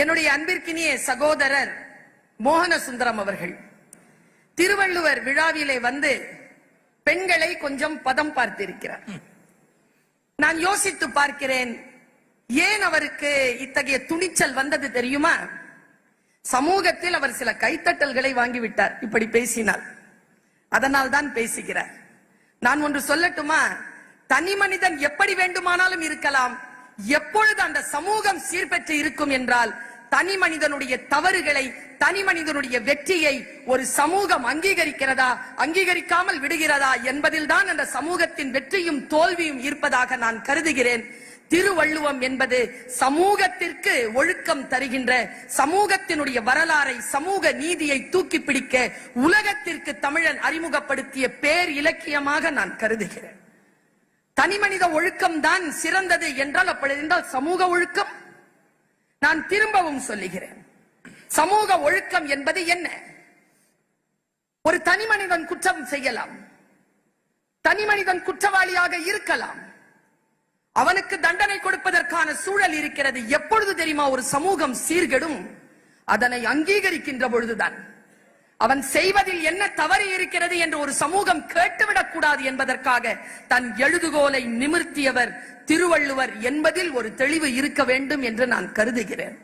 என்னுடைய அன்பிற்கினிய சகோதரர் மோகன சுந்தரம் அவர்கள். திருவள்ளுவர் விழாவிலே வந்து பெண்களை கொஞ்சம் பதம் பார்த்திருக்கிறார். நான் யோசித்து பார்க்கிறேன் ஏன் அவருக்கு இத்தகைய துணிச்சல் வந்தது தெரியுமா? சமூகத்தில் அவர் சில கைத்தட்டல்களை வாங்கிவிட்டார் இப்படி பேசினார் அதனால் தான் பேசுகிறார். நான் ஒன்று சொல்லட்டுமா? தனி மனிதன் எப்படி வேண்டுமானாலும் இருக்கலாம். எப்பொழுது அந்த சமூகம் சீர்பெற்று இருக்கும் என்றால் தனி மனிதனுடைய தவறுகளை தனி மனிதனுடைய வெற்றியை ஒரு சமூகம் அங்கீகரிக்கிறதா அங்கீகரிக்காமல் விடுகிறதா என்பதில்தான் அந்த சமூகத்தின் வெற்றியும் தோல்வியும் இருப்பதாக நான் கருதுகிறேன். திருவள்ளுவம் என்பது சமூகத்திற்கு ஒழுக்கம் தருகின்ற சமூகத்தினுடைய வரலாறை சமூக நீதியை தூக்கி பிடிக்க உலகத்திற்கு தமிழன் அறிமுகப்படுத்திய பேர் இலக்கியமாக நான் கருதுகிறேன். தனிமனித ஒழுக்கம் தான் சிறந்தது என்றால் அப்படி இருந்தால் சமூக ஒழுக்கம். நான் திரும்பவும் சொல்லுகிறேன். சமூக ஒழுக்கம் என்பது என்ன? ஒரு தனிமனிதன் குற்றம் செய்யலாம். தனிமனிதன் குற்றவாளியாக இருக்கலாம். அவனுக்கு தண்டனை கொடுப்பதற்கான சூழல் இருக்கிறது. எப்பொழுது தெரியுமா? ஒரு சமூகம் சீர்கெடும். அதனை அங்கீகரிக்கின்ற பொழுதுதான். அவன் செய்வதில் என்ன தவறு இருக்கிறது என்று ஒரு சமூகம் கேட்டுவிடக் கூடாது என்பதற்காக தன் எழுதுகோலை நிமிர்த்தியவர் திருவள்ளுவர் என்பதில் ஒரு தெளிவு இருக்க வேண்டும் என்று நான் கருதுகிறேன்.